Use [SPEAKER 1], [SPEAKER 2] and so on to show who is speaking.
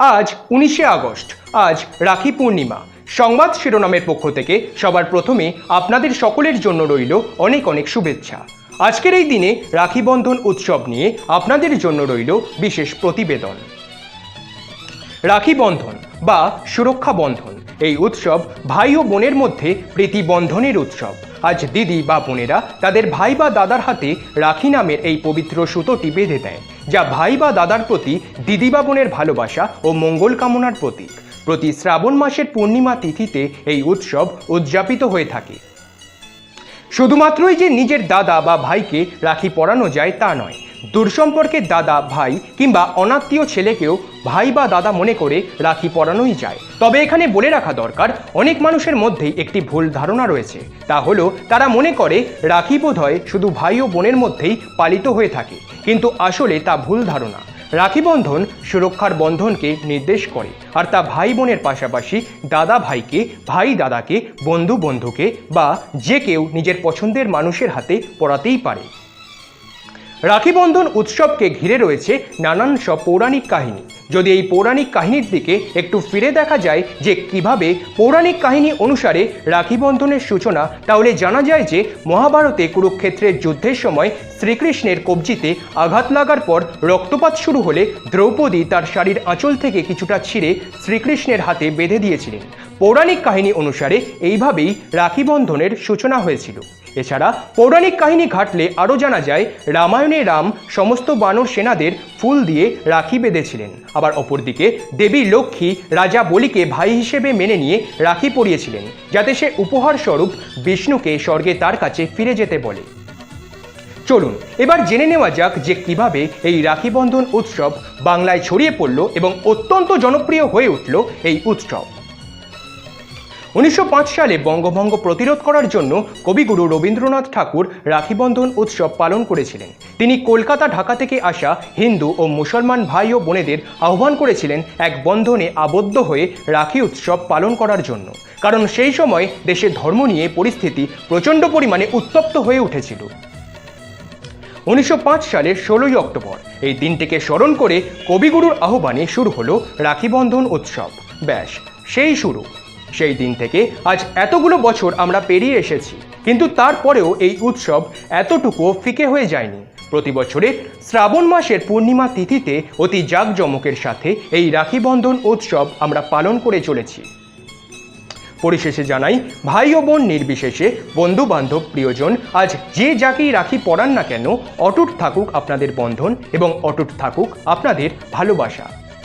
[SPEAKER 1] আজ উনিশে আগস্ট, আজ রাখি পূর্ণিমা। সংবাদ শিরোনামের পক্ষ থেকে সবার প্রথমে আপনাদের সকলের জন্য রইল অনেক অনেক শুভেচ্ছা। আজকের এই দিনে রাখি বন্ধন উৎসব নিয়ে আপনাদের জন্য রইল বিশেষ প্রতিবেদন। রাখি বন্ধন বা সুরক্ষা বন্ধন, এই উৎসব ভাই ও বোনের মধ্যে প্রীতি বন্ধনের উৎসব। আজ দিদি বা বোনেরা তাদের ভাই বা দাদার হাতে রাখি নামের এই পবিত্র সুতোটি বেঁধে দেয়, যা ভাই বা দাদার প্রতি, দিদি বা বোনের ভালোবাসা ও মঙ্গল কামনার প্রতীক। প্রতি শ্রাবণ মাসের পূর্ণিমা তিথিতে এই উৎসব উদযাপিত হয়ে থাকে। শুধুমাত্রই যে নিজের দাদা বা ভাইকে রাখি পরানো যায় তা নয় দূরসম্পর্কের দাদা, ভাই কিংবা অনাত্মীয় ছেলেকেও ভাই বা দাদা মনে করে রাখি পরানোই যায়। তবে এখানে বলে রাখা দরকার, অনেক মানুষের মধ্যেই একটি ভুল ধারণা রয়েছে। তা হলো, তারা মনে করে রাখি বোধহয় শুধু ভাই ও বোনের মধ্যেই পালিত হয়ে থাকে, কিন্তু আসলে তা ভুল ধারণা। রাখি বন্ধন সুরক্ষার বন্ধনকে নির্দেশ করে, আর তা ভাই বোনের পাশাপাশি দাদা ভাইকে, ভাই দাদাকে, বন্ধু বন্ধুকে বা যে কেউ নিজের পছন্দের মানুষের হাতে পড়াতেই পারে। রাখি বন্ধন উৎসবকে ঘিরে রয়েছে নানান সব পৌরাণিক কাহিনী। যদি এই পৌরাণিক কাহিনীর দিকে একটু ফিরে দেখা যায় যে কীভাবে পৌরাণিক কাহিনী অনুসারে রাখি বন্ধনের সূচনা, তাহলে জানা যায় যে মহাভারতে কুরুক্ষেত্রের যুদ্ধের সময় শ্রীকৃষ্ণের কবজিতে আঘাত লাগার পর রক্তপাত শুরু হলে দ্রৌপদী তার শাড়ির আঁচল থেকে কিছুটা ছিঁড়ে শ্রীকৃষ্ণের হাতে বেঁধে দিয়েছিলেন। পৌরাণিক কাহিনী অনুসারে এইভাবেই রাখি বন্ধনের সূচনা হয়েছিল। এছাড়া পৌরাণিক কাহিনী ঘাটলে আরও জানা যায়, রামায়ণে রাম সমস্ত বানর সেনাদের ফুল দিয়ে রাখি বেঁধেছিলেন। আবার অপরদিকে দেবী লক্ষ্মী রাজা বলিকে ভাই হিসেবে মেনে নিয়ে রাখি পরিয়েছিলেন, যাতে সে উপহার স্বরূপ বিষ্ণুকে স্বর্গে তার কাছে ফিরে যেতে বলে। চলুন, এবার জেনে নেওয়া যাক যে কীভাবে এই রাখি বন্ধন উৎসব বাংলায় ছড়িয়ে পড়ল এবং অত্যন্ত জনপ্রিয় হয়ে উঠল এই উৎসব। উনিশশো পাঁচ সালে বঙ্গভঙ্গ প্রতিরোধ করার জন্য কবিগুরু রবীন্দ্রনাথ ঠাকুর রাখিবন্ধন উৎসব পালন করেছিলেন। তিনি কলকাতা, ঢাকা থেকে আসা হিন্দু ও মুসলমান ভাই ও বোনেদের আহ্বান করেছিলেন এক বন্ধনে আবদ্ধ হয়ে রাখি উৎসব পালন করার জন্য। কারণ সেই সময় দেশে ধর্ম নিয়ে পরিস্থিতি প্রচণ্ড পরিমাণে উত্তপ্ত হয়ে উঠেছিল। উনিশশো পাঁচ সালের ষোলোই অক্টোবর এই দিনটিকে স্মরণ করে কবিগুরুর আহ্বানে শুরু হলো রাখিবন্ধন উৎসব। ব্যাস, সেই শুরু। সেই দিন থেকে আজ এতগুলো বছর আমরা পেরিয়ে এসেছি, কিন্তু তারপরেও এই উৎসব এতটুকুও ফিকে হয়ে যায়নি। প্রতি বছরে শ্রাবণ মাসের পূর্ণিমা তিথিতে অতি জাঁকজমকের সাথে এই রাখিবন্ধন উৎসব আমরা পালন করে চলেছি। পরিশেষে জানাই, ভাই ও বোন নির্বিশেষে বন্ধু বান্ধব প্রিয়জন, আজ যে যাকেই রাখি পড়ান না কেন, অটুট থাকুক আপনাদের বন্ধন এবং অটুট থাকুক আপনাদের ভালোবাসা।